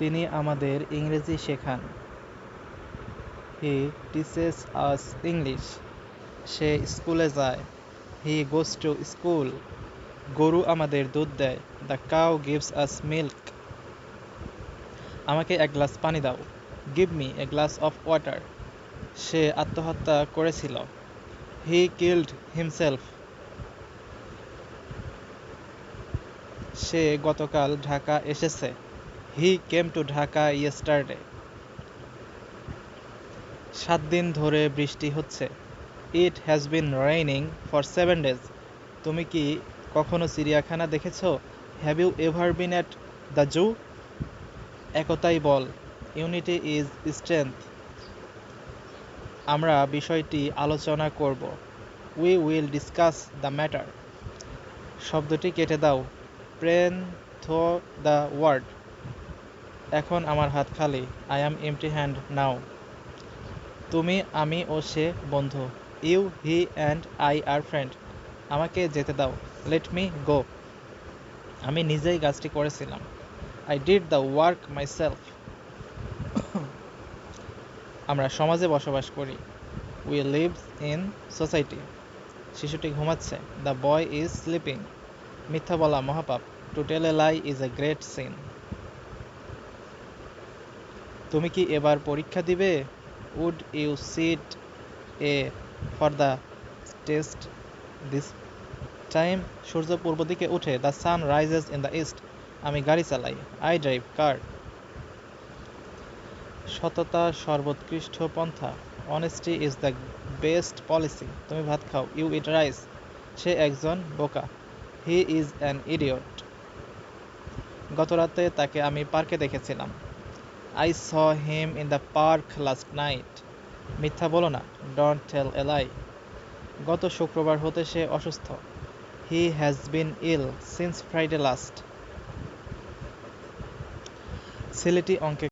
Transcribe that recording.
তিনি আমাদের ইংরেজি শেখান। হি টিচেস আস ইংলিশ সে স্কুলে যায়। হি গোস টু স্কুল গরু আমাদের দুধ দেয়। The cow gives us milk আমাকে এক গ্লাস পানি দাও। Give me a glass of water সে আত্মহত্যা করেছিল। হি কিল্ড হিমসেলফ সে গতকাল ঢাকা এসেছে। He came to Dhaka yesterday সাত দিন ধরে বৃষ্টি হচ্ছে। It has been raining for seven days তুমি কি কখনো চিড়িয়াখানা দেখেছ? Have you ever been at the zoo একতাই বল ইউনিটি ইজ স্ট্রেংথ আমরা বিষয়টি আলোচনা করব। We will discuss the matter শব্দটি কেটে দাও। Pen through the word. এখন আমার হাত খালি। I am empty hand now তুমি, আমি ও সে বন্ধু। You he and I are friend আমাকে যেতে দাও। লেট মি গো আমি নিজেই কাজটি করেছিলাম। I did the work myself আমরা সমাজে বসবাস করি। উই লিভস ইন সোসাইটি শিশুটি ঘুমাচ্ছে। দ্য বয় ইজ স্লিপিং মিথ্যা বলা মহাপাপ। To tell a lie is a great sin তুমি কি এবার পরীক্ষা দিবে? Would you sit a for the test this time সূর্য পূর্ব দিকে উঠে the sun rises in the east আমি গাড়ি চালাই। আই ড্রাইভ কার সততা সর্বোৎকৃষ্ট পন্থা। Honesty is the best policy তুমি ভাত খাও। ইউ ইট রাইস সে একজন বোকা। হি ইজ অ্যান ইডিয়ট গতরাতে তাকে আমি পার্কে দেখেছিলাম। I saw him in the park last night মিথ্যা বলো না ডোন্ট টেল এলাই গত শুক্রবার হতে সে অসুস্থ। He has been ill since Friday last ছেলেটি অঙ্কে